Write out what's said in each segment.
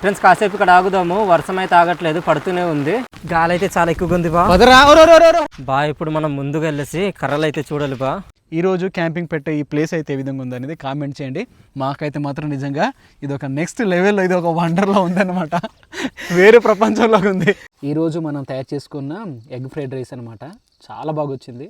Friends కాసేపు ఇక్కడ ఆగుదాము. వర్షం అయితే ఆగట్లేదు పడుతూనే ఉంది. గాలి అయితే చాలా ఎక్కువగా ఉంది బా. బా ఇప్పుడు మనం ముందుకు వెళ్ళేసి కర్రలు అయితే చూడాలి బా. ఈ రోజు క్యాంపింగ్ పెట్టే ఈ ప్లేస్ అయితే ఏ విధంగా ఉందనేది కామెంట్ చేయండి. మాకైతే మాత్రం నిజంగా ఇది ఒక నెక్స్ట్ లెవెల్లో ఇది ఒక వండర్లో ఉందన్నమాట. వేరే ప్రపంచంలోకి ఉంది. ఈ రోజు మనం తయారు చేసుకున్న ఎగ్ ఫ్రైడ్ రైస్ అన్నమాట. చాలా బాగా వచ్చింది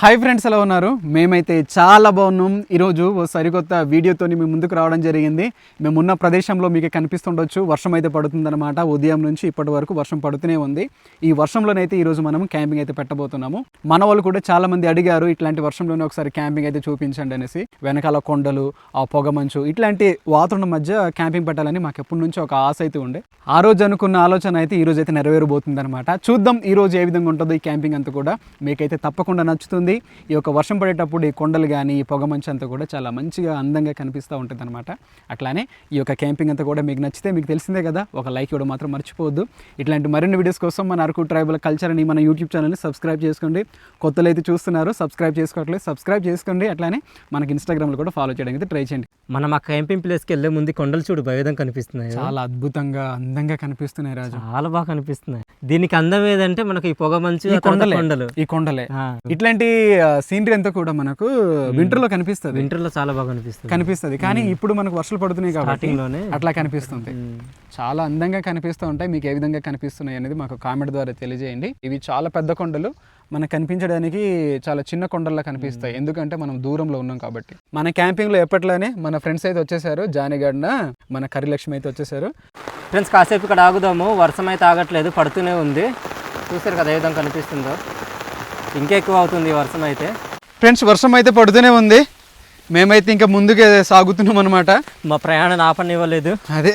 హాయ్ ఫ్రెండ్స్ ఎలా ఉన్నారు? మేమైతే చాలా బాగున్నాం. ఈరోజు సరికొత్త వీడియోతో మీ ముందుకు రావడం జరిగింది. మేము ఉన్న ప్రదేశంలో మీకు కనిపిస్తుండొచ్చు. వర్షం అయితే పడుతుందన్నమాట. ఉదయం నుంచి ఇప్పటి వరకు వర్షం పడుతూనే ఉంది. ఈ వర్షంలోనైతే ఈరోజు మనం క్యాంపింగ్ అయితే పెట్టబోతున్నాము. మన వాళ్ళు కూడా చాలా మంది అడిగారు ఇట్లాంటి వర్షంలోనే ఒకసారి క్యాంపింగ్ అయితే చూపించండి అనేసి. వెనకాల కొండలు ఆ పొగ మంచు ఇట్లాంటి వాతావరణం మధ్య క్యాంపింగ్ పెట్టాలని మాకు ఎప్పటి నుంచో ఒక ఆశ అయితే ఉండే. ఆ రోజు అనుకున్న ఆలోచన అయితే ఈ రోజు అయితే నెరవేరబోతుంది అనమాట చూద్దాం ఈ రోజు ఏ విధంగా ఉంటుందో ఈ క్యాంపింగ్ అంతా కూడా. మీకైతే తప్పకుండా నచ్చుతుంది. ఈ యొక్క వర్షం పడేటప్పుడు ఈ కొండలు కానీ ఈ పొగ మంచు అంతా కూడా చాలా మంచిగా అందంగా కనిపిస్తూ ఉంటుంది అనమాట అట్లానే ఈ యొక్క క్యాంపింగ్ అంతా కూడా మీకు నచ్చితే మీకు తెలిసిందే కదా ఒక లైక్ ఇవ్వడం మాత్రం మర్చిపోవద్దు. ఇట్లాంటి మరిన్ని వీడియోస్ కోసం మన అరకు ట్రైబల్ కల్చర్ అని మన యూట్యూబ్ ఛానల్ని సబ్స్క్రైబ్ చేసుకోండి. కొత్తలు అయితే చూస్తున్నారు సబ్స్క్రైబ్ చేసుకోవట్లేదు సబ్స్క్రైబ్ చేసుకోండి. అట్లానే మనకి ఇన్స్టాగ్రామ్లో కూడా ఫాలో చేయడానికి అయితే ట్రై చేయండి. మనం ఆ క్యాంపింగ్ ప్లేస్కి వెళ్ళే ముందు కొండలు చూడు భయదం కనిపిస్తున్నాయి. చాలా అద్భుతంగా అందంగా కనిపిస్తున్నాయి రాజు. చాలా బాగా కనిపిస్తున్నాయి. దీనికి అందం ఏదంటే మనకు ఈ పొగ మంచు కొండలే. ఈ కొండలే. ఇట్లాంటి సీనరీ అంతా కూడా మనకు వింటర్లో కనిపిస్తుంది. winter లో చాలా బాగా కనిపిస్తుంది. కనిపిస్తుంది. కానీ ఇప్పుడు మనకు వర్షాలు పడుతున్నాయి కాబట్టి అట్లా కనిపిస్తుంది. చాలా అందంగా కనిపిస్తూ ఉంటాయి. మీకు ఏ విధంగా కనిపిస్తున్నాయి అనేది మాకు కామెంట్ ద్వారా తెలియజేయండి. ఇవి చాలా పెద్ద కొండలు. మనకు కనిపించడానికి చాలా చిన్న కొండల్లా కనిపిస్తాయి. ఎందుకంటే మనం దూరంలో ఉన్నాం కాబట్టి. మన క్యాంపింగ్లో ఎప్పట్లానే మన ఫ్రెండ్స్ అయితే వచ్చేసారు జానిగడ్న మన కరిలక్ష్మి అయితే వచ్చేసారు ఫ్రెండ్స్ కాసేపు ఇక్కడ ఆగుదాము. వర్షం అయితే ఆగట్లేదు. పడుతూనే ఉంది. చూసారు కదా ఏ విధంగా కనిపిస్తుందో. ఇంకా ఎక్కువ అవుతుంది వర్షం అయితే. ఫ్రెండ్స్ వర్షం అయితే పడుతూనే ఉంది. మేమైతే ఇంకా ముందుకే సాగుతున్నాం అనమాట మా ప్రయాణం ఆపనివ్వలేదు. అదే.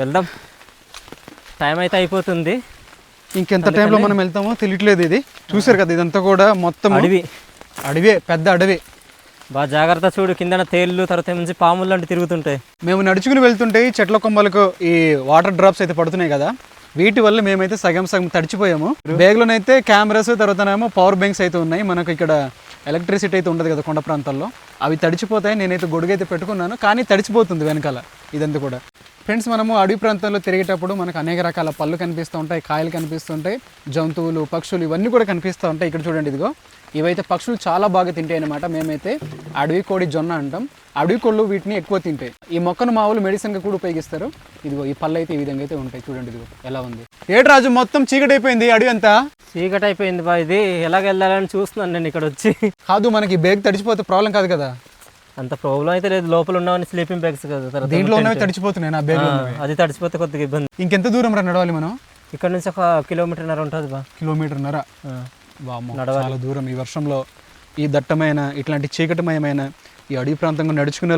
వెళ్దాం. టైం అయితే అయిపోతుంది. ఇంకెంత టైంలో మనం వెళ్తామో తెలియట్లేదు ఇది. చూసారు కదా ఇదంతా కూడా మొత్తం అడవి. అడవే పెద్ద అడవి. బాగా జాగ్రత్త చూడు కిందన తేళ్ళు తర్వాత నుంచి పాములు లాంటి తిరుగుతుంటాయి. మేము నడుచుకుని వెళ్తుంటే చెట్ల కొమ్మలకు ఈ వాటర్ డ్రాప్స్ అయితే పడుతున్నాయి కదా. వీటి వల్ల మేమైతే సగం సగం తడిచిపోయాము. బ్యాగ్లోనైతే కెమెరాస్ తర్వాతనేమో పవర్ బ్యాంక్స్ అయితే ఉన్నాయి. మనకు ఇక్కడ ఎలక్ట్రిసిటీ అయితే ఉండదు కదా కొండ ప్రాంతాల్లో. అవి తడిచిపోతాయి. నేనైతే గొడుగైతే అయితే పెట్టుకున్నాను. కానీ తడిచిపోతుంది వెనకాల. ఇదంతా కూడా. ఫ్రెండ్స్ మనము అడవి ప్రాంతాల్లో తిరిగేటప్పుడు మనకు అనేక రకాల పళ్ళు కనిపిస్తూ ఉంటాయి. కాయలు కనిపిస్తుంటాయి జంతువులు పక్షులు ఇవన్నీ కూడా కనిపిస్తూ ఉంటాయి. ఇక్కడ చూడండి ఇదిగో. ఇవైతే పక్షులు చాలా బాగా తింటాయి అనమాట మేమైతే అడవి కోడి జొన్న అంటాం. అడవి కోళ్ళు వీటిని ఎక్కువ తింటాయి. ఈ మొక్కను మావులు మెడిసిన్గా కూడా ఉపయోగిస్తారు. ఇదిగో ఈ పళ్ళు అయితే ఈ విధంగా అయితే ఉంటాయి. చూడండి ఇదిగో ఎలా ఉంది. ఏడు రాజు మొత్తం చీకటి అయిపోయింది అడవి అంతా? చీకటి అయిపోయింది బా ఇది. ఎలాగ వెళ్ళాలని చూస్తున్నాను నేను ఇక్కడ వచ్చి. కాదు మనకి బేగ్ తడిచిపోతే ప్రాబ్లం కాదు కదా? అంత ప్రాబ్లం అయితే లేదు. లోపల ఉన్నవన్నీ స్లీపింగ్ బ్యాగ్స్ కదా. దీంట్లో ఉన్నవి తడిచిపోతున్నాయి నా బేగ్ అది తడిచిపోతే కొద్దిగా ఇబ్బంది. ఇంకెంత దూరం రా నడవాలి మనం? ఇక్కడ నుంచి ఒక కిలోమీటర్న్నర ఉంటుంది బా. కిలోమీటర్న్నర. ఆ. వామ్మో, చాలా దూరం ఈ వర్షంలో. ఈ దట్టమైన ఇట్లాంటి చీకటిమయమైన ఈ అడవి ప్రాంతంగా నడుచుకుని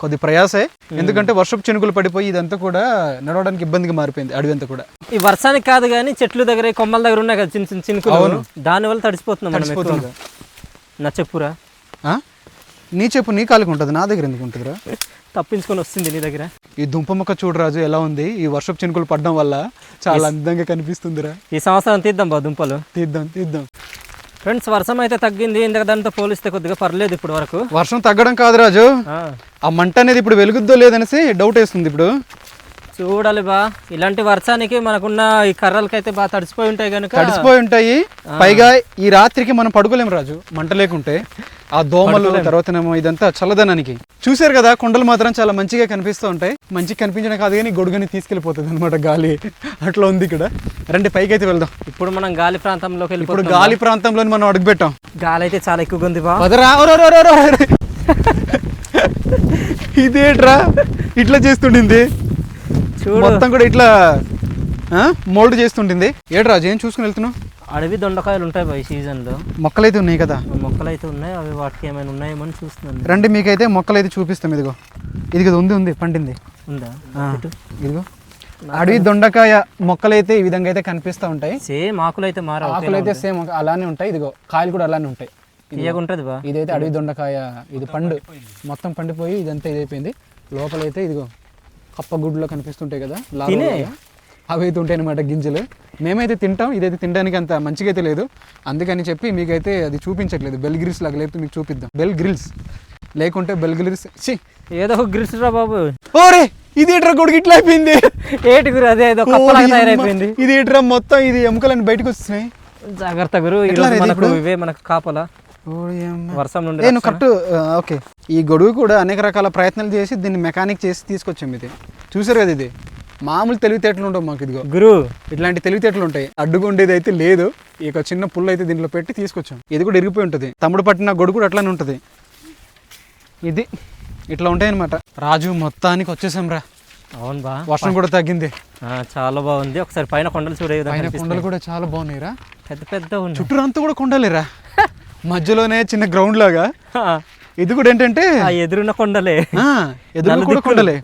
కొద్ది ప్రయాసే. ఎందుకంటే వర్షపు చినుకులు పడిపోయి ఇదంతా కూడా నడవడానికి ఇబ్బందిగా మారిపోయింది అడవి అంతా కూడా. ఈ వర్షానికి కాదు కానీ చెట్లు దగ్గర కొమ్మల దగ్గర ఉన్నాయి కదా చిన్న చిన్న చినుకులు. దాని వల్ల తడిసిపోతున్నాం ఎక్కువగా. నా చెప్పు నీ కాలికి ఉంటుంది నా దగ్గర ఎందుకు ఉంటుందిరా? తప్పించుకొని వస్తుంది నీ దగ్గర. ఈ దుంప మొక్క చూడు రాజు ఎలా ఉంది? ఈ వర్షపు చినుకులు పడడం వల్ల చాలా అందంగా కనిపిస్తుందిరా. ఈ సంవత్సరం తీద్దాం బా దుంపలు. తీద్దాం తీద్దాం. ఫ్రెండ్స్ వర్షం అయితే తగ్గింది ఇందాక దాంతో పోలిస్తే కొద్దిగా పర్లేదు ఇప్పుడు వరకు. వర్షం తగ్గడం కాదు రాజు. ఆ. మంట అనేది ఇప్పుడు వెలుగుద్దో లేదనేసి డౌట్ వేస్తుంది ఇప్పుడు. చూడాలి బా. ఇలాంటి వర్షానికి మనకున్న ఈ కర్రలకైతే బాగా తడిసిపోయి ఉంటాయి కనుక తడిసిపోయి ఉంటాయి. పైగా ఈ రాత్రికి మనం పడుకోలేం రాజు మంట లేకుంటే. ఆ దోమలు తర్వాతనేమో ఇదంతా చల్లదనానికి. చూశారు కదా కొండలు మాత్రం చాలా మంచిగా కనిపిస్తూ ఉంటాయి. మంచిగా కనిపించడం కాదు కానీ గొడుగని తీసుకెళ్ళిపోతుంది అనమాట గాలి. అట్లా ఉంది ఇక్కడ. రండి పైకి అయితే వెళ్దాం. ఇప్పుడు మనం గాలి ప్రాంతంలోకి ఇప్పుడు వెళ్ళిపోతాం గాలి ప్రాంతంలో మనం అడుగుపెట్టాం. గాలి అయితే చాలా ఎక్కువగా ఉంది బా. పదరా ఓ రో రో రో రో రో. ఇదేట్రా? ఇట్లా చేస్తుండింది. మొత్తం కూడా ఇట్లా మోల్డ్ చేస్తుంటుంది. ఏడు రాజు ఏం చూసుకుని వెళ్తున్నావు? అడవి దొండకాయలు ఉంటాయి బా ఈ సీజన్లో. మొక్కలైతే ఉన్నాయి కదా? మొక్కలు అయితే ఉన్నాయి అవి వాటికి ఏమైనా ఉన్నాయేమో అని చూస్తున్నాను. రండి మీకైతే మొక్కలైతే చూపిస్తాం ఇదిగో. ఇదిగో ఉంది ఉంది పండింది. ఉందా? ఇదిగో. అడవి దొండకాయ మొక్కలైతే ఈ విధంగా అయితే కనిపిస్తూ ఉంటాయి. సేమ్ ఆకులు అయితే మారా ఆకులు అయితే సేమ్ అలానే ఉంటాయి ఇదిగో. కాయలు కూడా అలానే ఉంటాయి. ఉంటుంది బా. ఇదైతే అడవి దొండకాయ ఇది పండు. మొత్తం పండిపోయి ఇదంతా ఇదైపోయింది. లోపలైతే ఇదిగో. కప్ప గుడ్లో కనిపిస్తుంటాయి కదా తినే. అవి అయితే ఉంటాయి అనమాట గింజలు. మేమైతే తింటాం ఇదైతే తినడానికి అంత మంచిగా అయితే లేదు. అందుకని చెప్పి మీకైతే అది చూపించట్లేదు. బెల్ గ్రిల్స్ లాగా లేకపోతే మీకు చూపిద్దాం. Bear Grylls. లేకుంటే బెల్ గ్రిల్స్. ఛీ! ఏదో ఒక గ్రిల్స్ రా బాబు. ఓరే ఇది ఎట్రా కొడుకు ఇట్లా అయిపోయింది? ఏటి గురు అదే ఏదో తయారైపోయింది. ఇది ఎట్రా మొత్తం ఇది ఎముకలని బయటకు వస్తున్నాయి? జాగ్రత్త గురు మనకు ఇప్పుడు? ఇవే మనకు కాపలా. వర్షం నుండి నేను. Correct okay. ఈ గొడుగు కూడా అనేక రకాల ప్రయత్నాలు చేసి దీన్ని మెకానిక్ చేసి తీసుకొచ్చాం ఇది. చూసారు కదా ఇది? మామూలు తెలివితేటలు ఉండవు మాకు ఇదిగో. గురు! ఇట్లాంటి తెలివితేటలు ఉంటాయి. అడ్డుగుండేది అయితే లేదు. ఈ యొక్క చిన్న పుల్ల అయితే దీంట్లో పెట్టి తీసుకొచ్చాం. ఇది కూడా ఇరిగిపోయి ఉంటుంది. తమ్ముడు పట్టిన గొడుగు కూడా అట్లానే ఉంటుంది. ఇది ఇట్లా ఉంటాయి అనమాట రాజు మొత్తానికి వచ్చేసాం రా. అవును బా. వర్షం కూడా తగ్గింది. చాలా బాగుంది. ఒకసారి పైన కొండలు చూడే. కొండలు కూడా చాలా బాగున్నాయి రా పెద్ద పెద్ద ఉన్నాయి. చుట్టూరు అంతా కూడా కొండలేరా? మధ్యలోనే చిన్న గ్రౌండ్ లాగా. ఇది కూడా ఏంటంటే ఆ ఎదురున్న కొండలే. నలు కూడా. కొండలే.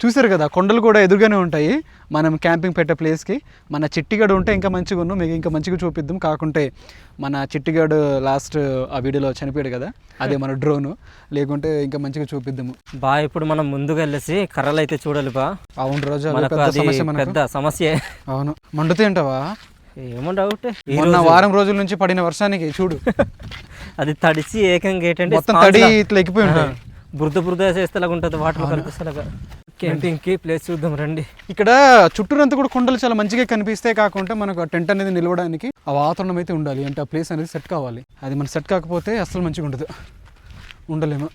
చూసారు కదా కొండలు కూడా ఎదురుగానే ఉంటాయి. మనం క్యాంపింగ్ పెట్టే ప్లేస్కి మన చిట్టిగాడు ఉంటే ఇంకా మంచిగా ఉన్నాం మీకు ఇంకా మంచిగా చూపిద్దాం. కాకుంటే మన చిట్టిగాడు లాస్ట్ ఆ వీడియోలో చనిపోయాడు కదా అదే మన డ్రోన్ లేకుంటే ఇంకా మంచిగా చూపిద్దాము బా ఇప్పుడు మనం ముందుకు వెళ్ళేసి కర్రలు అయితే చూడాలి బా. అవును రోజు పెద్ద సమస్య అవును. మండుతాయి అంటావా ఏమో డౌట్ మొన్న వారం రోజుల నుంచి పడిన వర్షానికి చూడు. అది తడిచి ఏకంగా ఏంటంటే మొత్తం తడి ఇట్లా ఎక్కిపోయి ఉంటాయి. బురద బురద చేస్తేలాగా ఉంటుంది వాటర్ కలిపిస్తేలాగా క్యాంపింగ్కి ప్లేస్ చూద్దాం రండి. ఇక్కడ చుట్టూరంతా కూడా కొండలు చాలా మంచిగా కనిపిస్తే కాకుండా మనకు ఆ టెంట్ అనేది నిలవడానికి ఆ వాతావరణం అయితే ఉండాలి. అంటే ఆ ప్లేస్ అనేది సెట్ కావాలి. అది మన సెట్ కాకపోతే అసలు మంచిగా ఉండదు. ఉండలేము.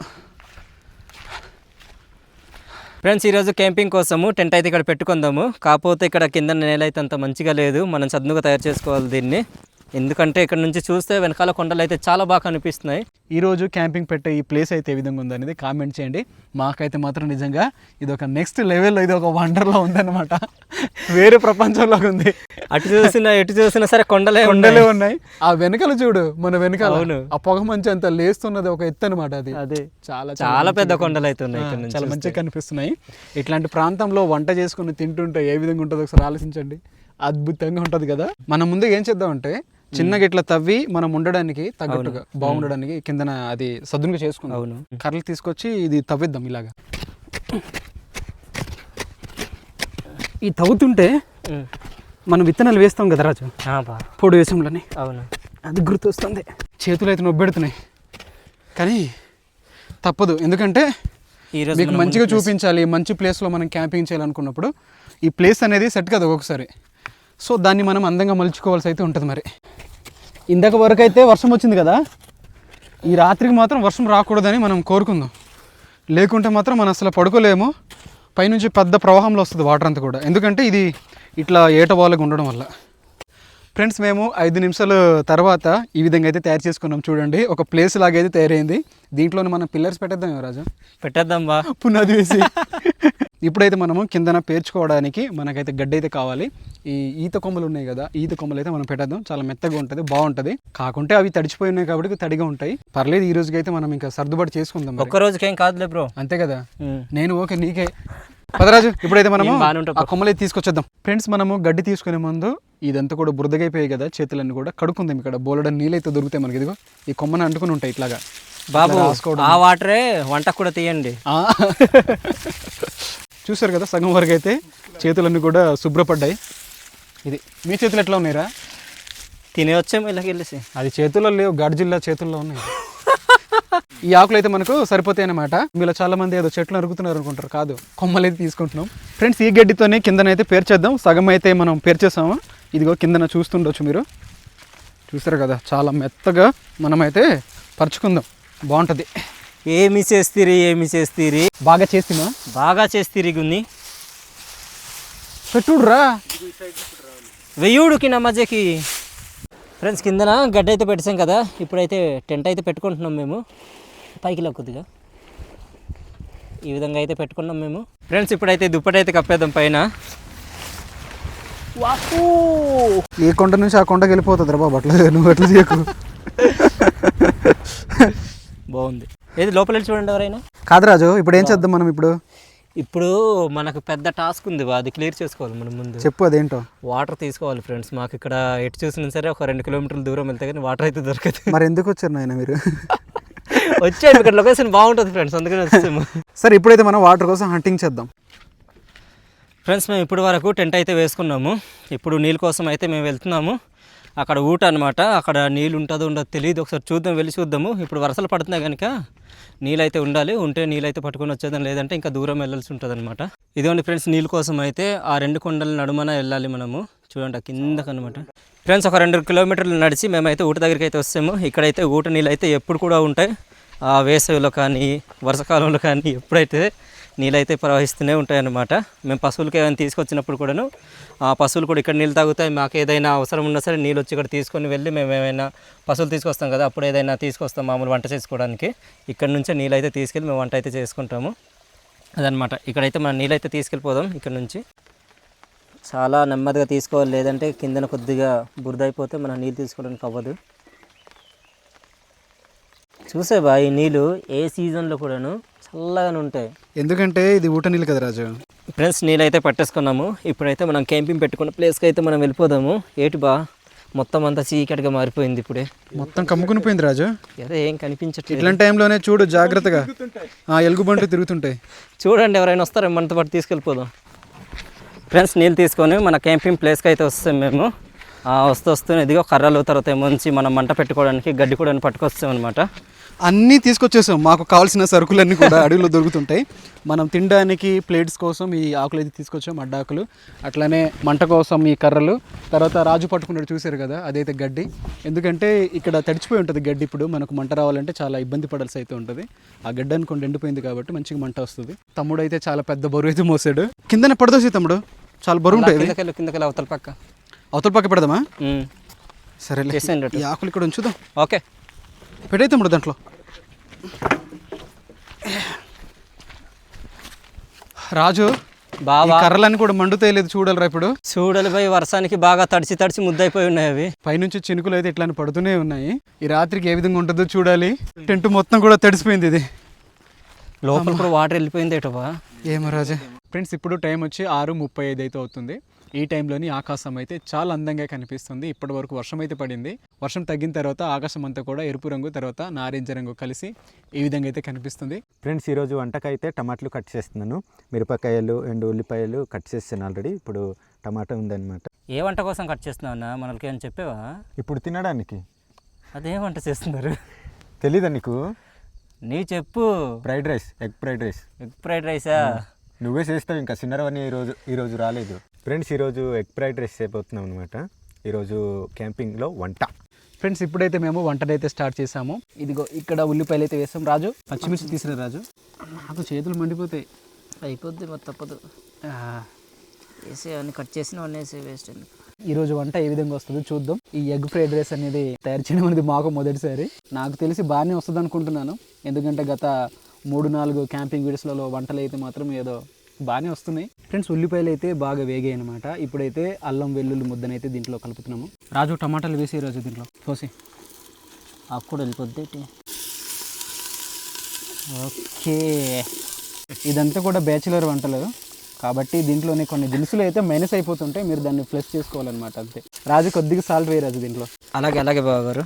ఫ్రెండ్స్ ఈరోజు క్యాంపింగ్ కోసము టెంట్ అయితే ఇక్కడ పెట్టుకుందాము. కాకపోతే ఇక్కడ కింద నేల అయితే అంత మంచిగా లేదు. మనం చదునుగా తయారు చేసుకోవాలి దీన్ని. ఎందుకంటే ఇక్కడ నుంచి చూస్తే వెనకాల కొండలు అయితే చాలా బాగా కనిపిస్తున్నాయి. ఈ రోజు క్యాంపింగ్ పెట్టే ఈ ప్లేస్ అయితే ఏ విధంగా ఉందనేది కామెంట్ చేయండి. మాకైతే మాత్రం నిజంగా ఇది ఒక నెక్స్ట్ లెవెల్లో ఇది ఒక వండర్లో ఉందన్నమాట. వేరే ప్రపంచంలో ఉంది. అటు చూసినా ఎటు చూసినా సరే కొండలే కొండలే ఉన్నాయి. ఆ వెనకాల చూడు మన వెనకాల. ఆ పొగ మంచి అంత లేస్తున్నది ఒక ఎత్తు అనమాట అది. అదే. చాలా చాలా పెద్ద కొండలు అయితే ఉన్నాయి చాలా. మంచిగా కనిపిస్తున్నాయి. ఇట్లాంటి ప్రాంతంలో వంట చేసుకుని తింటుంటే ఏ విధంగా ఉంటుందో ఒకసారి ఆలోచించండి. అద్భుతంగా ఉంటది కదా. మనం ముందు ఏం చేద్దామంటే చిన్నగా ఇట్లా తవ్వి మనం ఉండడానికి తగ్గట్టుగా బాగుండడానికి కిందన అది సద్దునుగా చేసుకుందాం. అవును. కర్రలు తీసుకొచ్చి ఇది తవ్విద్దాం ఇలాగా. ఈ తవ్వుతుంటే. మనం విత్తనాలు వేస్తాం కదా రాజు? పొడి వేసంలోని. అవును. అది గుర్తొస్తుంది. చేతులు అయితే నొబ్బెడుతున్నాయి కానీ తప్పదు. ఎందుకంటే మీకు మంచిగా చూపించాలి మంచి ప్లేస్లో మనం క్యాంపింగ్ చేయాలనుకున్నప్పుడు ఈ ప్లేస్ అనేది సెట్ కదా ఒక్కొక్కసారి. సో దాన్ని మనం అందంగా మలుచుకోవాల్సి అయితే ఉంటుంది మరి. ఇందాక వరకు అయితే వర్షం వచ్చింది కదా ఈ రాత్రికి మాత్రం వర్షం రాకూడదని మనం కోరుకుందాం. లేకుంటే మాత్రం మనం అసలు పడుకోలేము. పైనుంచి పెద్ద ప్రవాహంలో వస్తుంది వాటర్ అంతా కూడా. ఎందుకంటే ఇది ఇట్లా ఏటవాళ్ళగా ఉండడం వల్ల. ఫ్రెండ్స్ మేము ఐదు నిమిషాల తర్వాత ఈ విధంగా అయితే తయారు చేసుకున్నాం చూడండి. ఒక ప్లేస్ లాగైతే తయారైంది. దీంట్లోనే మనం పిల్లర్స్ పెట్టేద్దాం రాజు పెట్టేద్దాం బా. పునాది వేసి. ఇప్పుడైతే మనము కిందన పేర్చుకోవడానికి మనకైతే గడ్డి అయితే కావాలి. ఈ ఈత కొమ్మలు ఉన్నాయి కదా ఈత కొమ్మలు అయితే మనం పెట్టేద్దాం. చాలా మెత్తగా ఉంటుంది బాగుంటుంది. కాకుంటే అవి తడిచిపోయి ఉన్నాయి కాబట్టి తడిగా ఉంటాయి. పర్లేదు ఈ రోజుకి అయితే మనం ఇంకా సర్దుబాటు చేసుకుందాం. ఒక్క రోజుకేం కాదులే బ్రో. అంతే కదా? నేను ఓకే నీకే. పదరాజు ఇప్పుడైతే మనము ఆ కొమ్మలు అయితే తీసుకొచ్చేద్దాం. ఫ్రెండ్స్ మనము గడ్డి తీసుకునే ముందు ఇదంతా కూడా బురదగైపోయాయి కదా చేతులన్నీ కూడా కడుక్కుందాం ఇక్కడ. బోలెడ నీళ్ళు అయితే దొరుకుతాయి మనకి ఇదిగో. ఈ కొమ్మను అంటుకుని ఉంటాయి ఇట్లాగా. బాబు. ఆ వాటరే వంటకు కూడా తీయండి. చూసారు కదా సగం వరకు అయితే చేతులన్నీ కూడా శుభ్రపడ్డాయి. ఇది మీ చేతులు ఎట్లా ఉన్నాయిరా? తినేవచ్చేమో ఇలాగ వెళ్ళేసి. అది చేతుల్లో లేవు గడ్జిల్లా చేతుల్లో ఉన్నాయి. ఈ ఆకులు అయితే మనకు సరిపోతాయి అన్నమాట. మీలో చాలా మంది ఏదో చెట్లు నరుకుతున్నారు అనుకుంటారు. కాదు కొమ్మలు అయితే తీసుకుంటున్నాం. ఫ్రెండ్స్ ఈ గడ్డితోనే కిందనైతే పేర్చేద్దాం. సగం అయితే మనం పేర్చేసాము? ఇదిగో కిందన చూస్తుండొచ్చు మీరు. చూసారు కదా చాలా మెత్తగా మనమైతే పరుచుకుందాం. బాగుంటుంది. ఏమి చేస్తీరి ఏమి చేస్తీరి? బాగా చేసినా బాగా చేస్తీరి గున్ని. పెట్టుడురా. వెయ్యుడుకి నా మధ్యకి ఫ్రెండ్స్ కిందన గడ్డ అయితే పెట్టాం కదా ఇప్పుడైతే టెంట్ అయితే పెట్టుకుంటున్నాం మేము. పైకి ఇలా కొద్దిగా. ఈ విధంగా అయితే పెట్టుకున్నాం మేము. ఫ్రెండ్స్ ఇప్పుడైతే దుప్పటి అయితే కప్పేద్దాం పైన. ఏ కొండ నుంచి ఆ కొండకి వెళ్ళిపోతుంది రా బాబు అట్లా నువ్వు అట్లా చేయకు. బాగుంది. ఏది లోపల చూడండి ఎవరైనా? కాదు రాజు ఇప్పుడు ఏం చేద్దాం మనం ఇప్పుడు? ఇప్పుడు మనకు పెద్ద టాస్క్ ఉంది అది క్లియర్ చేసుకోవాలి మనం ముందు. చెప్పు అదేంటో? వాటర్ తీసుకోవాలి ఫ్రెండ్స్ మాకు ఇక్కడ ఎటు చూసినా సరే ఒక రెండు కిలోమీటర్ల దూరం వెళ్తే కానీ వాటర్ అయితే దొరకదు. మరి ఎందుకు వచ్చారు నాయన మీరు? వచ్చాడు ఇక్కడ లొకేషన్ బాగుంటుంది ఫ్రెండ్స్ అందుకని వచ్చాము. సరే ఇప్పుడైతే మనం వాటర్ కోసం హంటింగ్ చేద్దాం. ఫ్రెండ్స్ మేము ఇప్పటి వరకు టెంట్ అయితే వేసుకున్నాము. ఇప్పుడు నీళ్ళ కోసం అయితే మేము వెళ్తున్నాము. అక్కడ ఊట అనమాట అక్కడ నీళ్ళు ఉంటుందో ఉండదో తెలియదు. ఒకసారి చూద్దాం వెళ్ళి చూద్దాము. ఇప్పుడు వర్షాలు పడుతున్నాయి కనుక నీళ్ళైతే ఉండాలి ఉంటే నీళ్ళైతే పట్టుకొని వచ్చేదని లేదంటే ఇంకా దూరం వెళ్ళాల్సి ఉంటుంది అనమాట ఇదిగోండి ఫ్రెండ్స్ నీళ్ళ కోసం అయితే ఆ రెండు కొండల నడుమన వెళ్ళాలి మనము. చూడండి ఆ ఫ్రెండ్స్ ఒక రెండు కిలోమీటర్లు నడిచి మేమైతే ఊట దగ్గరికి అయితే వస్తాము. ఇక్కడైతే ఊట నీళ్ళు అయితే ఎప్పుడు కూడా ఉంటాయి. ఆ వేసవిలో కానీ వర్షాకాలంలో కానీ ఎప్పుడైతే నీళ్ళైతే ప్రవహిస్తూనే ఉంటాయన్నమాట. మేము పశువులకి ఏమైనా తీసుకొచ్చినప్పుడు కూడాను ఆ పశువులు కూడా ఇక్కడ నీళ్ళు తాగుతాయి. మాకు ఏదైనా అవసరం ఉన్నా సరే నీళ్ళు వచ్చి ఇక్కడ తీసుకొని వెళ్ళి మేము ఏమైనా పశువులు తీసుకొస్తాం కదా అప్పుడు ఏదైనా తీసుకొస్తాం మామూలు వంట చేసుకోవడానికి. ఇక్కడ నుంచే నీళ్ళు అయితే తీసుకెళ్ళి మేము వంట అయితే చేసుకుంటాము. అదనమాట ఇక్కడైతే మనం నీళ్ళు అయితే తీసుకెళ్ళిపోదాం ఇక్కడ నుంచి. చాలా నెమ్మదిగా తీసుకోవాలి. లేదంటే కిందన కొద్దిగా బురద అయిపోతే మనం నీళ్ళు తీసుకోవడానికి అవ్వదు. చూసే బా ఈ నీళ్ళు ఏ సీజన్లో కూడాను చల్లగానే ఉంటాయి. ఎందుకంటే ఇది ఊట నీళ్ళు కదా రాజు? ఫ్రెండ్స్ నీళ్ళు అయితే పట్టేసుకున్నాము. ఇప్పుడైతే మనం క్యాంపింగ్ పెట్టుకున్న ప్లేస్కి అయితే మనం వెళ్ళిపోదాము. ఏటి బా మొత్తం అంతా చీకటిగా మారిపోయింది ఇప్పుడే. మొత్తం కమ్ముకుని పోయింది రాజు? అదే ఏం కనిపించట్లేదు. ఇట్లాంటి టైంలోనే చూడు జాగ్రత్తగా. ఆ ఎలుగుబంట్లు తిరుగుతుంటాయి. చూడండి ఎవరైనా వస్తారో మనతో పాటు తీసుకెళ్ళిపోదాం. ఫ్రెండ్స్ నీళ్ళు తీసుకొని మన క్యాంపింగ్ ప్లేస్కి అయితే వస్తాం మేము. ఆ, వస్తూ వస్తూ ఇదిగో కర్రలు తర్వాత ఏమొంచి మనం మంట పెట్టుకోవడానికి గడ్డి కూడా పట్టుకొస్తాం అనమాట అన్నీ తీసుకొచ్చేసాం. మాకు కావాల్సిన సరుకులన్నీ కూడా అడవిలో దొరుకుతుంటాయి. మనం తినడానికి ప్లేట్స్ కోసం ఈ ఆకులు అయితే తీసుకొచ్చాం అడ్డాకులు. అట్లానే మంట కోసం ఈ కర్రలు. తర్వాత రాజు పట్టుకున్నాడు చూశారు కదా అదైతే గడ్డి. ఎందుకంటే ఇక్కడ తడిచిపోయి ఉంటుంది గడ్డి ఇప్పుడు. మనకు మంట రావాలంటే చాలా ఇబ్బంది పడాల్సి అయితే ఉంటుంది. ఆ గడ్డి అనుకోండి ఎండిపోయింది కాబట్టి మంచిగా మంట వస్తుంది. తమ్ముడు అయితే చాలా పెద్ద బరువు అయితే మోసాడు. కిందనే పడదోసి తమ్ముడు. చాలా బరువు ఉంటుంది. కిందకెళ్ళి అవతల పక్క. అవతల పక్క పెడదామా. ఈ ఆకులు ఇక్కడ ఉంచుదాం. ఓకే. పెట్టే తమ్ముడు దాంట్లో. రాజు బాబా కర్రలన్నీ కూడా మండుతాయి లేదు చూడాలరా ఇప్పుడు? చూడలి పోయి వర్షానికి బాగా తడిచి తడిచి ముద్దయిపోయి ఉన్నాయి అవి. పైనుంచి చినుకులు అయితే ఇట్లా పడుతూనే ఉన్నాయి. ఈ రాత్రికి ఏ విధంగా ఉంటుందో చూడాలి. టెంట్ మొత్తం కూడా తడిసిపోయింది ఇది. లోపల కూడా వాటర్ వెళ్ళిపోయింది ఏటోబా ఏమో రాజా. ఫ్రెండ్స్ ఇప్పుడు టైం వచ్చి ఆరు ముప్పై ఐదు అయితే అవుతుంది. ఈ టైంలోని ఆకాశం అయితే చాలా అందంగా కనిపిస్తుంది. ఇప్పటి వరకు వర్షం అయితే పడింది. వర్షం తగ్గిన తర్వాత ఆకాశం అంతా కూడా ఎరుపు రంగు తర్వాత నారింజ రంగు కలిసి ఈ విధంగా అయితే కనిపిస్తుంది. ఫ్రెండ్స్ ఈరోజు వంటకైతే టమాటాలు కట్ చేస్తున్నాను. మిరపకాయలు అండ్ ఉల్లిపాయలు కట్ చేస్తాను ఆల్రెడీ. ఇప్పుడు టమాటా ఉందన్నమాట. ఏ వంట కోసం కట్ చేస్తున్నావు మనకి ఏమైనా చెప్పావా? ఇప్పుడు తినడానికి. అదే వంట చేస్తున్నారు. తెలీదా నీకు? నీ చెప్పు. Fried rice egg fried rice. Egg fried రైసా? నువ్వే చేస్తావు ఇంకా. సిన్నరవని ఈరోజు ఈరోజు రాలేదు. ఫ్రెండ్స్ ఈరోజు ఎగ్ ఫ్రైడ్ రైస్ అయిపోతున్నాం అనమాట ఈరోజు క్యాంపింగ్లో వంట. ఫ్రెండ్స్ ఇప్పుడైతే మేము వంటనైతే స్టార్ట్ చేసాము. ఇదిగో ఇక్కడ ఉల్లిపాయలు అయితే వేసాం. రాజు పచ్చిమిర్చి తీసిరా రాజు? నాకు చేతులు మండిపోతాయి. అయిపోద్ది మరి తప్పదు. వేసి అన్ని కట్ చేసిన వేసి వేస్ట్ అండి ఈరోజు వంట ఏ విధంగా వస్తుందో చూద్దాం. ఈ ఎగ్ ఫ్రైడ్ రైస్ అనేది తయారు చేయడం అనేది మాకు మొదటిసారి. నాకు తెలిసి బాగానే వస్తుంది అనుకుంటున్నాను ఎందుకంటే గత మూడు నాలుగు క్యాంపింగ్ వీడియోస్లలో వంటలు అయితే మాత్రం ఏదో బాగానే వస్తున్నాయి. ఫ్రెండ్స్ ఉల్లిపాయలు అయితే బాగా వేగాయి అనమాట ఇప్పుడైతే అల్లం వెల్లుల్లి ముద్దనైతే దీంట్లో కలుపుతున్నాము. రాజు టమాటాలు వేసి రాజు దీంట్లో. పోసి ఆకు కూడా వెళ్ళిపోద్ది? ఓకే. ఇదంతా కూడా బ్యాచులర్ వంటలు. కాబట్టి దీంట్లోనే కొన్ని దినుసులు అయితే మైనస్ అయిపోతుంటాయి మీరు దాన్ని ప్లస్ చేసుకోవాలన్నమాట అంతే. రాజు కొద్దిగా సాల్ట్ వేయి రాజు దీంట్లో. అలాగే అలాగే బావగారు.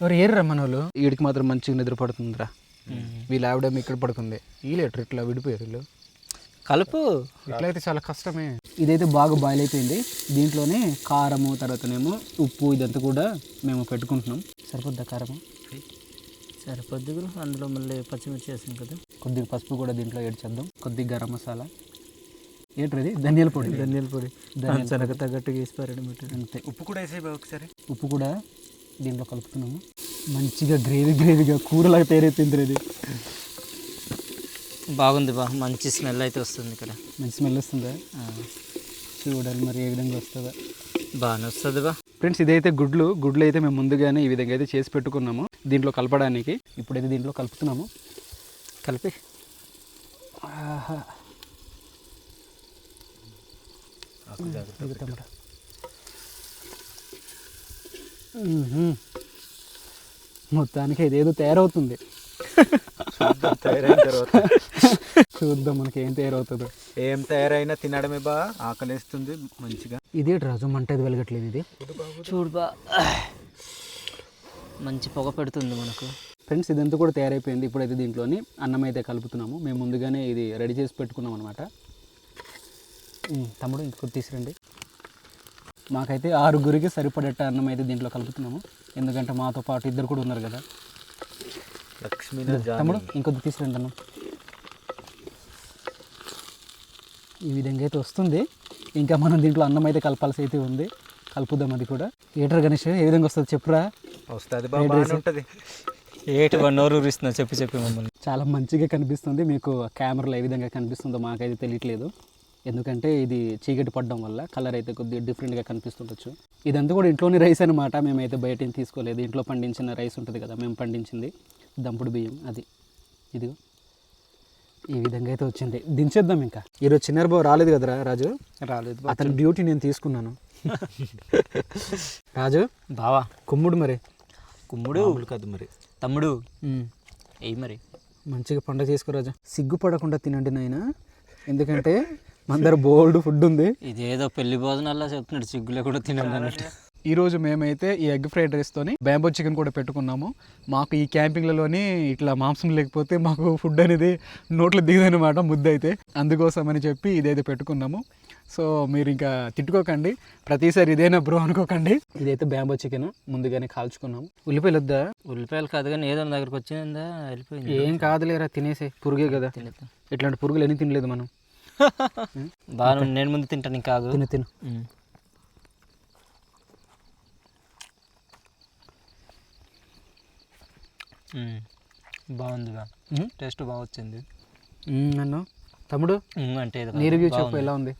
ఎవరు ఏరు రమ్మని వాళ్ళు వీడికి మాత్రం మంచిగా నిద్ర పడుతుందిరా వీళ్ళ ఆవిడ ఇక్కడ పడుకుంది. ఈ లేటర్ ఇట్లా విడిపోయారు వీళ్ళు. కలుపు. ఇట్లా అయితే చాలా కష్టమే. ఇదైతే బాగా బాయిల్ అయిపోయింది. దీంట్లోనే కారము తర్వాతనేమో ఉప్పు ఇదంతా కూడా మేము పెట్టుకుంటున్నాం. సరిపోద్దా కారము? సరిపోద్ది అందులో మళ్ళీ పచ్చిమిర్చి వేసాం కదా. కొద్దిగా పసుపు కూడా దీంట్లో ఏడ్ చేద్దాం. కొద్దిగా గరం మసాలా. ఏంటది ధనియాల పొడి. ధనియాల పొడి. ధనియాల తగ్గట్టుగా వేసి పారాడు అంతే. ఉప్పు కూడా వేసే ఒకసారి. ఉప్పు కూడా దీంట్లో కలుపుతున్నాము. మంచిగా గ్రేవీ గ్రేవీగా కూరలాగా తయారైపోయింది ఇది. బాగుంది బా మంచి స్మెల్ అయితే వస్తుంది ఇక్కడ. మంచి స్మెల్ వస్తుందా? చూడాలి మరి ఏ విధంగా వస్తుందా. బాగానే వస్తుంది బా. ఫ్రెండ్స్ ఇదైతే గుడ్లు. గుడ్లు అయితే మేము ముందుగానే ఈ విధంగా అయితే చేసి పెట్టుకున్నాము. దీంట్లో కలపడానికి. ఇప్పుడైతే దీంట్లో కలుపుతున్నాము. కలిపి. ఆహా. మొత్తానికి ఇదేదో తయారవుతుంది. తయారైన తర్వాత. చూద్దాం మనకి ఏం తయారవుతుందో. ఏం తయారైనా తినడమే బా ఆకలేస్తుంది మంచిగా. ఇదేంటి రాజు మంట ఇది వెలగట్లేదు ఇది. చూడు బా. మంచి పొగ పెడుతుంది మనకు. ఫ్రెండ్స్ ఇదంతా కూడా తయారైపోయింది ఇప్పుడైతే దీంట్లోని అన్నం అయితే కలుపుతున్నాము. మేము ముందుగానే ఇది రెడీ చేసి పెట్టుకున్నాం అనమాట తమ్ముడు ఇంకొకటి తీసురండి మాకైతే ఆరుగురికి సరిపడేట అన్నం అయితే దీంట్లో కలుపుతున్నాము. ఎందుకంటే మాతో పాటు ఇద్దరు కూడా ఉన్నారు కదా. లక్ష్మీ తమ్ముడు ఇంకొద్ది తీసుకురండి అన్నం ఈ విధంగా అయితే వస్తుంది. ఇంకా మనం దీంట్లో అన్నం అయితే కలపాల్సి అయితే ఉంది. కలుపుదాం అది కూడా. ఏటర్ గణేష్ ఏ విధంగా వస్తుంది చెప్పురా? వస్తుంది ఉంటుంది. ఏటి ఊరిస్తున్నా చెప్పి చెప్పి మమ్మల్ని. చాలా మంచిగా కనిపిస్తుంది. మీకు కెమెరాలో ఏ విధంగా కనిపిస్తుందో మాకైతే తెలియట్లేదు. ఎందుకంటే ఇది చీకటి పడడం వల్ల కలర్ అయితే కొద్దిగా డిఫరెంట్గా కనిపిస్తుండొచ్చు. ఇదంతా కూడా ఇంట్లోని రైస్ అనమాట మేమైతే బయట ఏం తీసుకోలేదు. ఇంట్లో పండించిన రైస్ ఉంటుంది కదా మేము పండించింది దంపుడు బియ్యం అది. ఇదిగో. ఈ విధంగా అయితే వచ్చింది. దించేద్దాం ఇంకా. ఈరోజు చిన్నరబాబు రాలేదు కదరా రాజు? రాలేదు. అతని డ్యూటీ నేను తీసుకున్నాను. రాజు? బావా? కుమ్ముడు మరి. కుమ్ముడు? కాదు మరి. తమ్ముడు. ఏయి మరి? మంచిగా పండగ చేసుకోరాజు సిగ్గుపడకుండా తినండి నాయన. ఎందుకంటే మందర బోల్డ్ ఫుడ్ ఉంది. ఇదేదో పెళ్ళి భోజనాల్లో చెప్తున్నాడు సిగ్గులో కూడా తినండి అన్నట్టు. ఈరోజు మేమైతే ఈ ఎగ్ ఫ్రైడ్ రైస్తోని బ్యాంబో చికెన్ కూడా పెట్టుకున్నాము. మాకు ఈ క్యాంపింగ్లలోని ఇట్లా మాంసం లేకపోతే మాకు ఫుడ్ అనేది నోట్లో దిగదనమాట ముద్ద అయితే అందుకోసం అని చెప్పి ఇదైతే పెట్టుకున్నాము. సో మీరు ఇంకా తిట్టుకోకండి. ప్రతిసారి ఇదేనా బ్రో అనుకోకండి. ఇదైతే బ్యాంబో చికెన్ ముందుగానే కాల్చుకున్నాము. ఉల్లిపాయలు వద్దా ఉల్లిపాయలు కాదు కానీ ఏదో నా దగ్గరకు వచ్చిందా వెళ్ళిపోయింది? ఏం కాదులేరా తినేసే. పురుగే కదా. తినేద్దాం. ఇట్లాంటి పురుగులు ఎన్ని తినలేదు మనం. బాగా నేను ముందు తింటాను ఇంకా. తిను తిను. బాగుంది బా. టేస్ట్ బాగా వచ్చింది నన్ను తమ్ముడు అంటే ఇది నీ. రివ్యూ చెప్పు బాగుంది. ఎలా ఉంది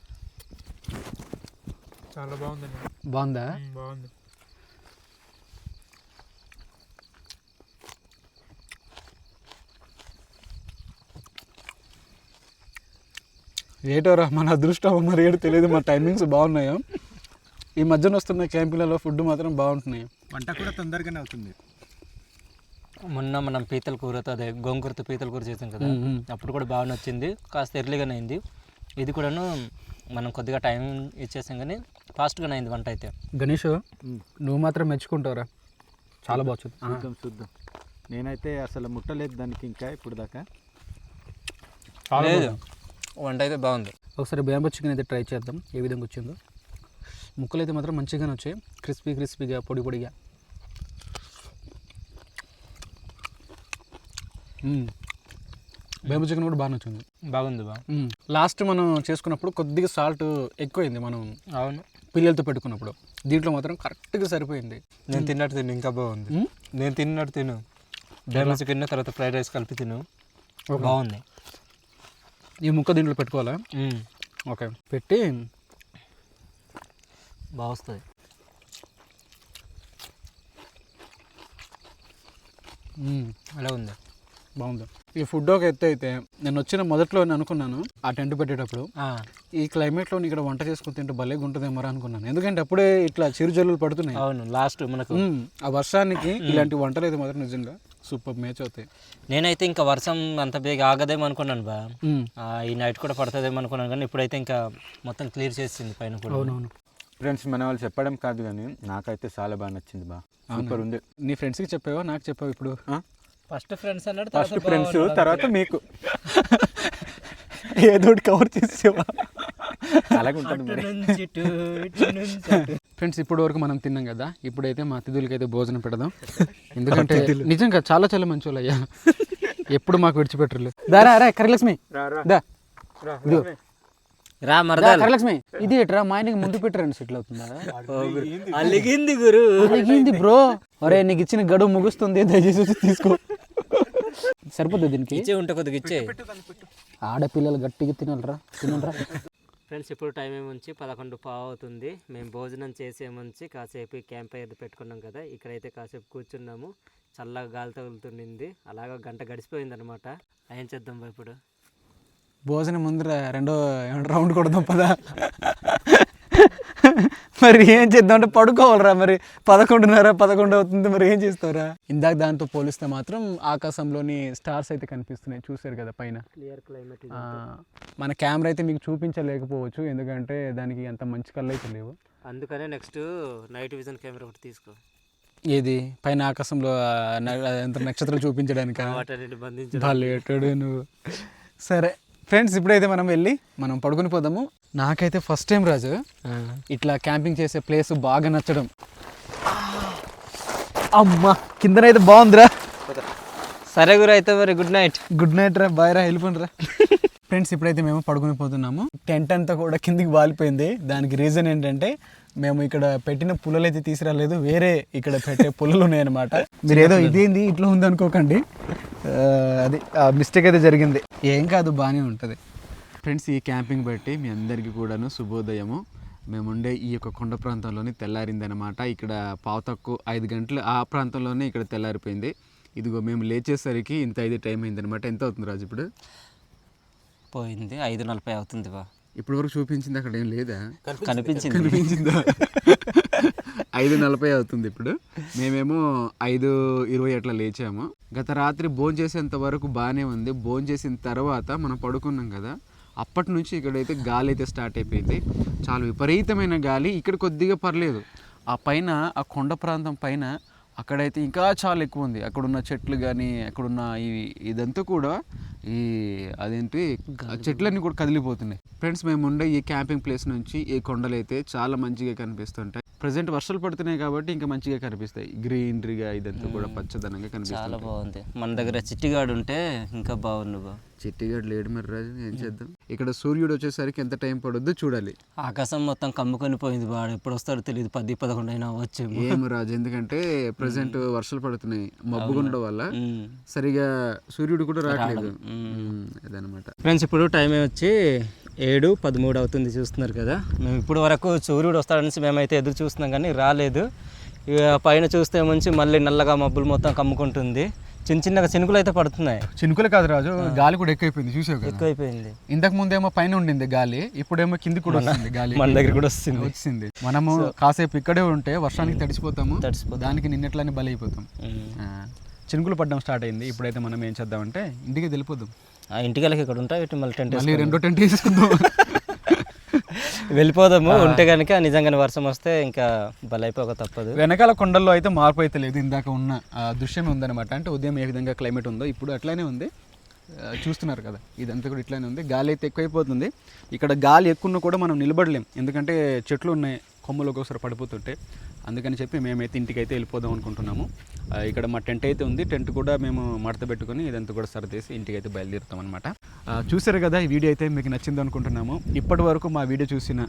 చాలా బాగుందండి బాగుందా ఉమ్, బాగుంది ఏటోరా మన అదృష్టం మరి ఏడు తెలియదు మా టైమింగ్స్ బాగున్నాయో. ఈ మధ్యన వస్తున్న క్యాంపులలో ఫుడ్ మాత్రం బాగుంటున్నాయి. వంట కూడా తొందరగానే అవుతుంది. మొన్న మనం పీతల కూరతో అదే గోంగూరతో పీతల కూర చేసాం కదా. అప్పుడు కూడా బాగా నచ్చింది కాస్త ఎర్లీగానే అయింది. ఇది కూడాను మనం కొద్దిగా టైం ఇచ్చేసాం కానీ ఫాస్ట్గానే అయింది వంట అయితే. గణేష్ నువ్వు మాత్రం మెచ్చుకుంటావురా. చాలా బాగా వచ్చింది. చూద్దాం చూద్దాం. నేనైతే అసలు ముట్టలేదు దానికి ఇంకా ఇప్పుడు దాకా లేదు వంట అయితే బాగుంది. ఒకసారి బ్యాంబో చికెన్ అయితే ట్రై చేద్దాం ఏ విధంగా వచ్చిందో. ముక్కలు అయితే మాత్రం మంచిగానే వచ్చాయి. క్రిస్పీ క్రిస్పీగా పొడి పొడిగా. బ్యాంబో చికెన్ కూడా బాగా నచ్చింది బాగుంది బా లాస్ట్ మనం చేసుకున్నప్పుడు కొద్దిగా సాల్ట్ ఎక్కువైంది మనం అవును. పిల్లలతో పెట్టుకున్నప్పుడు. దీంట్లో మాత్రం కరెక్ట్గా సరిపోయింది. నేను తిన్నట్టు తిను ఇంకా బాగుంది. నేను తిన్నట్టు తిను. డైమా చికెన్ తర్వాత ఫ్రైడ్ రైస్ కలిపి తిను. బాగుంది. ఈ ముక్క దీంట్లో పెట్టుకోవాలా. ఓకే. పెట్టి బాగా వస్తుంది అలా ఉంది? బాగుంది. ఈ ఫుడ్ ఒక ఎత్తు అయితే నేను వచ్చిన మొదట్లో నేను అనుకున్నాను ఆ టెంట్ పెట్టేటప్పుడు ఈ క్లైమేట్లో ఇక్కడ వంట చేసుకుని తింటే భలేగా ఉంటుందేమో అనుకున్నాను. ఎందుకంటే అప్పుడే ఇట్లా చిరుజల్లులు పడుతున్నాయి. అవును లాస్ట్ మనకు ఆ వర్షానికి ఇలాంటి వంటలు అయితే మాత్రం నిజంగా. సూపర్ మేచ్ అవుతాయి. నేనైతే ఇంకా వర్షం అంత బేగా ఆగదేమో అనుకున్నాను బా. ఈ నైట్ కూడా పడుతుందేమో అనుకున్నాను కానీ ఇప్పుడైతే ఇంకా మొత్తం క్లియర్ చేసింది పైన కూడా. అవునవును. ఫ్రెండ్స్ మన వాళ్ళు చెప్పడం కాదు కానీ నాకైతే చాలా బాగా నచ్చింది బా. సూపర్ ఉంది. నీ ఫ్రెండ్స్కి చెప్పావా? నాకు చెప్పావు ఇప్పుడు? ఫస్ట్ ఫ్రెండ్స్ అన్నాడు ఫస్ట్ ఫ్రెండ్స్ తర్వాత మీకు. ఏదో ఒకటి కవర్ చేసేవా? అలాగే ఉంటుంది మరి ఫ్రెండ్స్ ఇప్పటి వరకు మనం తిన్నాం కదా ఇప్పుడైతే మా అతిథులకి అయితే భోజనం పెడదాం. ఎందుకంటే నిజంగా చాలా చాలా మంచి వాళ్ళు అయ్యా ఎప్పుడు మాకు విడిచిపెట్టరు దారా రా కరలక్ష్మి. రా మరదా కరలక్ష్మి ఇది ఎట్రా? మా ఆయనకి ముందు పెట్టారని సెటిల్ అవుతుందా? అలిగింది గురు. అలాగేంది బ్రో. ఒరే నీకు ఇచ్చిన గడువు ముగుస్తుంది దయచేసి తీసుకో. సరిపోద్ది దీనికి? ఇచ్చే ఉంటే కొద్దిగా ఇచ్చే. ఆడపిల్లలు గట్టిగా తినాలరా తినరా ఫ్రెండ్స్ ఇప్పుడు టైం ఏముంచి పదకొండు పావు అవుతుంది మేము భోజనం చేసేముంచి కాసేపు క్యాంప్ ఫైర్ పెట్టుకున్నాం కదా. ఇక్కడైతే కాసేపు కూర్చున్నాము. చల్లగా గాలి తగులుతుండింది. అలాగా గంట గడిచిపోయింది అనమాట ఏం చేద్దాం బా ఇప్పుడు? భోజనం ముందర రెండో రౌండ్ కొడదాం పదా. మరి ఏం చేద్దాం అంటే పడుకోవాలరా మరి. పదకొండున్నర పదకొండు అవుతుంది మరి ఏం చేస్తావురా? ఇందాక దాంతో పోలిస్తే మాత్రం ఆకాశంలోని స్టార్స్ అయితే కనిపిస్తున్నాయి. చూసారు కదా పైన. క్లియర్ క్లైమేట్ ఆ, మన కెమెరా అయితే మీకు చూపించలేకపోవచ్చు. ఎందుకంటే దానికి అంత మంచి కళ్ళు అయితే లేవు. అందుకనే నెక్స్ట్ నైట్ విజన్ కెమెరా ఒకటి తీసుకో. ఏది? పైన ఆకాశంలో నక్షత్రాలు చూపించడానిక? నువ్వు. సరే ఫ్రెండ్స్ ఇప్పుడైతే మనం వెళ్ళి మనం పడుకుని పోదాము. నాకైతే ఫస్ట్ టైం రాజు. ఇట్లా క్యాంపింగ్ చేసే ప్లేస్ బాగా నచ్చడం. అమ్మా కిందనైతే బాగుందిరా. సరే గురు అయితే మరి గుడ్ నైట్ గుడ్ నైట్ రా బాయ్ రా వెళ్ళిపోండి రా. ఫ్రెండ్స్ ఇప్పుడైతే మేము పడుకుని పోతున్నాము. టెంట్ అంతా కూడా కిందికి వాలిపోయింది. దానికి రీజన్ ఏంటంటే మేము ఇక్కడ పెట్టిన పుల్లలు అయితే తీసుకురాలేదు. వేరే ఇక్కడ పెట్టే పుల్లలు ఉన్నాయన్నమాట. మీరు ఏదో ఇదేంది ఇట్లా ఉంది అనుకోకండి ఆ, అది మిస్టేక్ అయితే జరిగింది. ఏం కాదు బాగానే ఉంటుంది. ఫ్రెండ్స్ ఈ క్యాంపింగ్ బట్టి మీ అందరికీ కూడాను శుభోదయము. మేముండే ఈ యొక్క కొండ ప్రాంతంలోనే తెల్లారిందనమాట. ఇక్కడ పావు తక్కువ ఐదు గంటలు ఆ ప్రాంతంలోనే ఇక్కడ తెల్లారిపోయింది. ఇదిగో మేము లేచేసరికి ఇంత ఐదు టైం అయిందనమాట. ఎంత అవుతుంది రాజు ఇప్పుడు? పోయింది ఐదు నలభై అవుతుంది బా. ఇప్పటి వరకు చూపించింది అక్కడ ఏం లేదా? కనిపించింది. కనిపించిందా. ఐదు నలభై అవుతుంది ఇప్పుడు. మేమేమో ఐదు ఇరవై అట్లా లేచాము. గత రాత్రి భోజనం చేసేంత వరకు బాగానే ఉంది. భోజనం చేసిన తర్వాత మనం పడుకున్నాం కదా. అప్పటి నుంచి ఇక్కడైతే గాలి అయితే స్టార్ట్ అయిపోయింది. చాలా విపరీతమైన గాలి. ఇక్కడ కొద్దిగా పర్లేదు. ఆ పైన ఆ కొండ ప్రాంతం పైన అక్కడైతే ఇంకా చాలా ఎక్కువ ఉంది. అక్కడున్న చెట్లు కానీ అక్కడున్న ఈ ఇదంతా కూడా ఈ అదేంటి? చెట్లన్నీ కూడా కదిలిపోతున్నాయి. ఫ్రెండ్స్ మేము ఉండే ఈ క్యాంపింగ్ ప్లేస్ నుంచి ఈ కొండలు అయితే చాలా మంచిగా కనిపిస్తుంటాయి. ప్రజెంట్ వర్షాలు పడుతున్నాయి కాబట్టి ఇంకా మంచిగా కనిపిస్తాయి. గ్రీనరీగా ఇదంతా కూడా పచ్చదనంగా చాలా కనిపిస్తుంది బాగుంది. మన దగ్గర చిట్టిగాడు ఉంటే ఇంకా బాగుండు బా చెట్టిగాడు లేడు మరి రాజు ఏం చేద్దాం? ఇక్కడ సూర్యుడు వచ్చేసరికి ఎంత టైం పడుద్దో చూడాలి. ఆకాశం మొత్తం కమ్ముకొని పోయింది వాడు. ఎప్పుడు వస్తాడో తెలియదు పది పదకొండు అయినా అవ్వచ్చు. ఏం రాజు ఎందుకంటే ప్రజెంట్ వర్షాలు పడుతున్నాయి. మబ్బు ఉండడం వల్ల. సరిగా సూర్యుడు కూడా రావట్లేదు. అదనమాట ఫ్రెండ్స్ ఇప్పుడు టైం వచ్చి ఏడు పదమూడు అవుతుంది చూస్తున్నారు కదా. మేము ఇప్పుడు వరకు సూర్యుడు వస్తాడనేసి మేమైతే ఎదురు చూస్తున్నాం కానీ రాలేదు. ఇక పైన చూస్తే మంచి మళ్ళీ నల్లగా మబ్బులు మొత్తం కమ్ముకుంటుంది. చిన్న చిన్నగా చినుకులు అయితే పడుతున్నాయి. చినుకులు కాదు రాజు గాలి కూడా ఎక్కువైపోయింది చూసావు కదా. ఎక్కువైపోయింది. ఇంతకు ముందేమో పైన ఉండింది గాలి ఇప్పుడేమో కింది కూడా వస్తుంది గాలి. మన దగ్గర కూడా వస్తుంది. వచ్చింది. మనము కాసేపు ఇక్కడే ఉంటే వర్షానికి తడిసిపోతాము. తడిసిపోతాం. దానికి నిన్నట్లనే బలైపోతాం. చినుకులు పడడం స్టార్ట్ అయింది. ఇప్పుడైతే మనం ఏం చేద్దామంటే ఇంటికి వెళ్ళిపోదాం. ఆ ఇంటికి ఇక్కడ ఉంటాయి ఇటు మళ్ళీ టెంట్ మళ్ళీ రెండో టెంట్ వేసుకుందాం. వెళ్ళిపోదాము ఉంటే కనుక నిజంగానే వర్షం వస్తే ఇంకా బలైపోక తప్పదు. వెనకాల కొండల్లో అయితే మార్పు అయితే లేదు. ఇందాక ఉన్న దృశ్యం ఉందన్నమాట. అంటే ఉదయం ఏ విధంగా క్లైమేట్ ఉందో ఇప్పుడు అట్లానే ఉంది. చూస్తున్నారు కదా ఇదంతా కూడా ఇట్లానే ఉంది. గాలి అయితే ఎక్కువైపోతుంది. ఇక్కడ గాలి ఎక్కువ కూడా మనం నిలబడలేం. ఎందుకంటే చెట్లు ఉన్నాయి కొమ్మలు ఒక్కొక్కసారి పడిపోతుంటే. అందుకని చెప్పి మేమైతే ఇంటికైతే వెళ్ళిపోదాం అనుకుంటున్నాము. ఇక్కడ మా టెంట్ అయితే ఉంది. టెంట్ కూడా మేము మడత పెట్టుకుని ఇదంతా కూడా సరిదేసి ఇంటికైతే బయలుదేరుతాం అనమాట చూసారు కదా ఈ వీడియో అయితే మీకు నచ్చింది అనుకుంటున్నాము. ఇప్పటి వరకు మా వీడియో చూసిన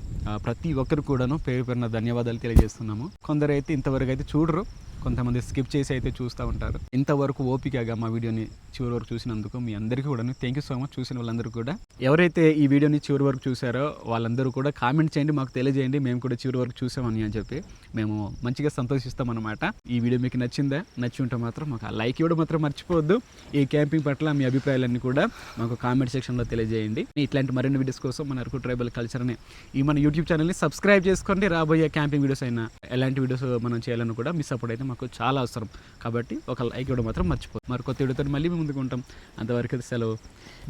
ప్రతి ఒక్కరు కూడాను పేరు పేరున ధన్యవాదాలు తెలియజేస్తున్నాము. కొందరు అయితే ఇంతవరకు అయితే చూడరు. కొంతమంది స్కిప్ చేసి అయితే చూస్తూ ఉంటారు. ఇంతవరకు ఓపికగా మా వీడియోని చివరి వరకు చూసినందుకు మీ అందరికీ కూడా థ్యాంక్ యూ సో మచ్ చూసిన వాళ్ళందరూ కూడా. ఎవరైతే ఈ వీడియోని చివరి వరకు చూసారో వాళ్ళందరూ కూడా కామెంట్ చేయండి మాకు తెలియజేయండి. మేము కూడా చివరి వరకు చూసామని అని చెప్పి మేము మంచిగా సంతోషిస్తాం అనమాట ఈ వీడియో మీకు నచ్చిందా? నచ్చి ఉంటే మాత్రం మాకు ఆ లైక్ ఇవ్వడం మాత్రం మర్చిపోవద్దు. ఈ క్యాంపింగ్ పట్ల మీ అభిప్రాయాలన్నీ కూడా మాకు కామెంట్ సెక్షన్లో తెలియజేయండి. ఇట్లాంటి మరిన్ని వీడియోస్ కోసం మన అరకు ట్రైబల్ కల్చర్ని ఈ మన యూట్యూబ్ ఛానల్ని సబ్స్క్రైబ్ చేసుకోండి. రాబోయే క్యాంపింగ్ వీడియోస్ అయినా ఎలాంటి వీడియోస్ మనం చేయాలని కూడా మీ సపోర్ట్ అయితే మాకు చాలా అవసరం. కాబట్టి ఒక లైక్ ఇవ్వడం మాత్రం మర్చిపోదు మరి కొత్త వీడియోతో మళ్ళీ మేము ముందుకు ఉంటాం. అంతవరకు సెలవు.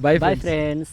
By bye friends